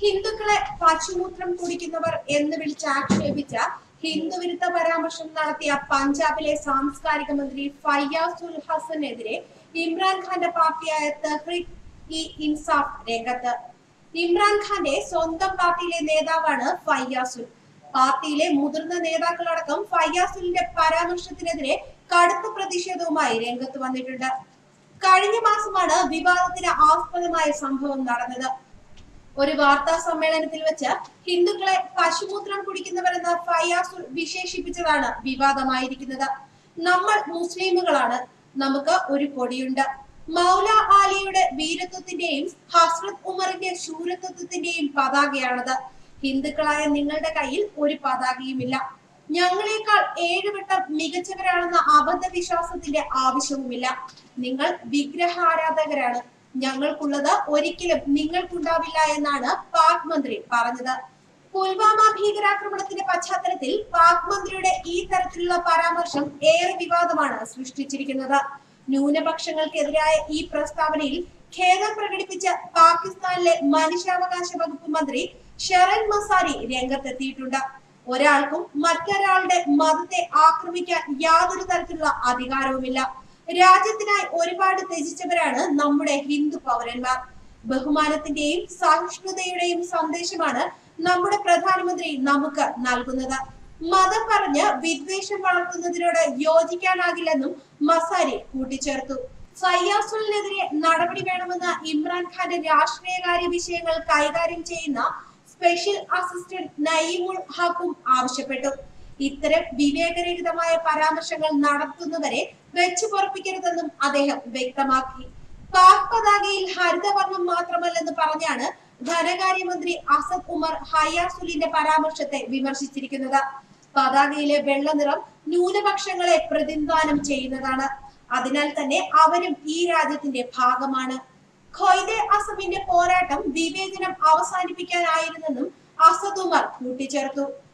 ഹിന്ദുക്കളെ പശുമൂത്രം കുടിക്കുന്നവർ എന്ന് വിളിച്ച് ആക്ഷേപിച്ച ഹിന്ദു വിരുദ്ധ പരാമർശം നടത്തിയ പഞ്ചാബിലെ സാംസ്കാരിക മന്ത്രി ഫയ്യാസുൽ ഹസനെതിരെ ഇമ്രാൻഖാന്റെ പാർട്ടിയായ തെഹ്രിക് ഇ ഇൻസാഫ് രംഗത്ത്. ഇമ്രാൻഖാന്റെ സ്വന്തം പാർട്ടിയിലെ നേതാവാണ് ഫയ്യാസുൽ. പാർട്ടിയിലെ മുതിർന്ന നേതാക്കളടക്കം ഫയ്യാസുലിന്റെ പരാമർശത്തിനെതിരെ കടുത്ത പ്രതിഷേധവുമായി രംഗത്ത് വന്നിട്ടുണ്ട്. കഴിഞ്ഞ മാസമാണ് വിവാദത്തിന് ആസ്പദമായ സംഭവം നടന്നത്. ഒരു വാർത്താ സമ്മേളനത്തിൽ വെച്ച് ഹിന്ദുക്കളെ പശുമൂത്രം കുടിക്കുന്നവരെന്ന് ഫയാസ് വിശേഷിപ്പിച്ചതാണ് വിവാദമായിരിക്കുന്നത്. നമ്മൾ മുസ്ലിമുകളാണ്. നമുക്ക് ഒരു കൊടിയുണ്ട്. മൗല ആലിയുടെ വീരത്വത്തിന്റെയും ഹസ്രത് ഉമറിന്റെ ശൂരത്വത്തിന്റെയും പതാകയാണത്. ഹിന്ദുക്കളായ നിങ്ങളുടെ കയ്യിൽ ഒരു പതാകയുമില്ല. ഞങ്ങളെക്കാൾ ഏഴുവട്ടം മികച്ചവരാണെന്ന അബദ്ധവിശ്വാസത്തിന്റെ ആവശ്യവുമില്ല. നിങ്ങൾ വിഗ്രഹാരാധകരാണ്. ഞങ്ങൾക്കുള്ളത് ഒരിക്കലും നിങ്ങൾക്കുണ്ടാവില്ല എന്നാണ് പാക് മന്ത്രി പറഞ്ഞത്. പുൽവാമ ഭീകരാക്രമണത്തിന്റെ പശ്ചാത്തലത്തിൽ പാക് മന്ത്രിയുടെ ഈ തരത്തിലുള്ള പരാമർശം ഏറെ വിവാദമാണ് സൃഷ്ടിച്ചിരിക്കുന്നത്. ന്യൂനപക്ഷങ്ങൾക്കെതിരായ ഈ പ്രസ്താവനയിൽ ഖേദം പ്രകടിപ്പിച്ച പാകിസ്ഥാനിലെ മനുഷ്യാവകാശ വകുപ്പ് മന്ത്രി ഷെറൻ മസാരി രംഗത്തെത്തിയിട്ടുണ്ട്. ഒരാൾക്കും മറ്റൊരാളുടെ മതത്തെ ആക്രമിക്കാൻ യാതൊരു തരത്തിലുള്ള അധികാരവുമില്ല. രാജ്യത്തിനായി ഒരുപാട് ത്യജിച്ചവരാണ് നമ്മുടെ ഹിന്ദു പൗരന്മാർ. ബഹുമാനത്തിന്റെയും സഹിഷ്ണുതയുടെയും സന്ദേശമാണ് നമ്മുടെ പ്രധാനമന്ത്രി നമുക്ക് നൽകുന്നത്. മതം പറഞ്ഞ് വിദ്വേഷം വളർത്തുന്നതിനോട് യോജിക്കാനാകില്ലെന്നും മസാരി കൂട്ടിച്ചേർത്തു. ഫയ്യാസുലിനെതിരെ നടപടി വേണമെന്ന് ഇമ്രാൻഖാന്റെ രാഷ്ട്രീയകാര്യ വിഷയങ്ങൾ കൈകാര്യം ചെയ്യുന്ന സ്പെഷ്യൽ അസിസ്റ്റന്റ് നയീമുൾ ഹക്കും ആവശ്യപ്പെട്ടു. ഇത്തരം വിവേകരഹിതമായ പരാമർശങ്ങൾ നടത്തുന്നവരെ വെച്ചു പൊറപ്പിക്കരുതെന്നും അദ്ദേഹം വ്യക്തമാക്കി. പാക് പതാകയിൽ ഹരിതവർണം മാത്രമല്ലെന്ന് പറഞ്ഞാണ് ധനകാര്യമന്ത്രി അസദ് ഉമർ ഹയാസുലിന്റെ പരാമർശത്തെ വിമർശിച്ചിരിക്കുന്നത്. പതാകയിലെ വെള്ള നിറം ന്യൂനപക്ഷങ്ങളെ പ്രതിനിധാനം ചെയ്യുന്നതാണ്. അതിനാൽ തന്നെ അവരും ഈ രാജ്യത്തിന്റെ ഭാഗമാണ്. ഖൊയ്ദെ അസമിന്റെ പോരാട്ടം വിവേചനം അവസാനിപ്പിക്കാനായിരുന്നെന്നും അസദ് ഉമർ കൂട്ടിച്ചേർത്തു.